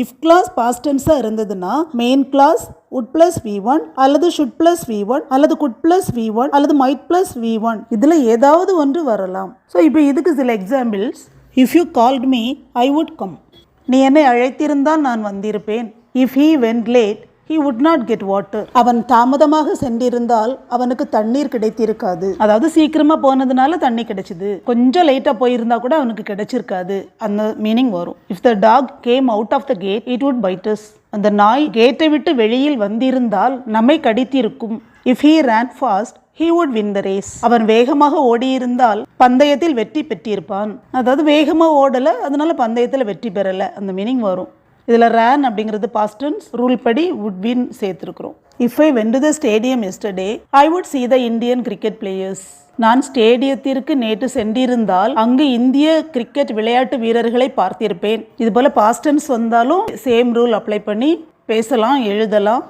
If class past டென்ஸாக இருந்ததுன்னா main clause would plus V one அல்லது ஷுட் பிளஸ் வி ஒன் அல்லது could plus V one அல்லது might plus V one இதில் ஏதாவது ஒன்று வரலாம். ஸோ இப்போ இதுக்கு சில examples if you called me I would come நீ என்னை அழைத்திருந்தால் நான் வந்திருப்பேன். If he went late he would not get water அவன் தாமதமாக சென்றிருந்தால் அவனுக்கு தண்ணீர் கிடைத்திருக்காது. அதாவது சீக்கிரமா போனதுனால தண்ணி கிடைச்சது. கொஞ்சம் லேட்டா போயிருந்தா கூட அவனுக்கு கிடைச்சிருக்காது. அந்த மீனிங் வரும். If the dog came out of the gate it would bite us அந்த நாய் கேட்டை விட்டு வெளியில் வந்திருந்தால் நம்மை கடித்திருக்கும். If he ran fast he would win the race அவன் வேகமாக ஓடியிருந்தால் பந்தயத்தில் வெற்றி பெற்றிருப்பான். அதாவது வேகமாக ஓடலை அதனால பந்தயத்தில் வெற்றி பெறலை. அந்த மீனிங் வரும். இதில் ரேன் அப்படிங்கிறது பாஸ்டன்ஸ் ரூல் படி would win சேர்த்துருக்குறோம். If I went to the stadium yesterday I would see the Indian cricket players நான் ஸ்டேடியத்திற்கு நேற்று சென்றிருந்தால் அங்கு இந்திய கிரிக்கெட் விளையாட்டு வீரர்களை பார்த்திருப்பேன். இது போல் பாஸ்டன்ஸ் வந்தாலும் சேம் ரூல் அப்ளை பண்ணி பேசலாம் எழுதலாம்.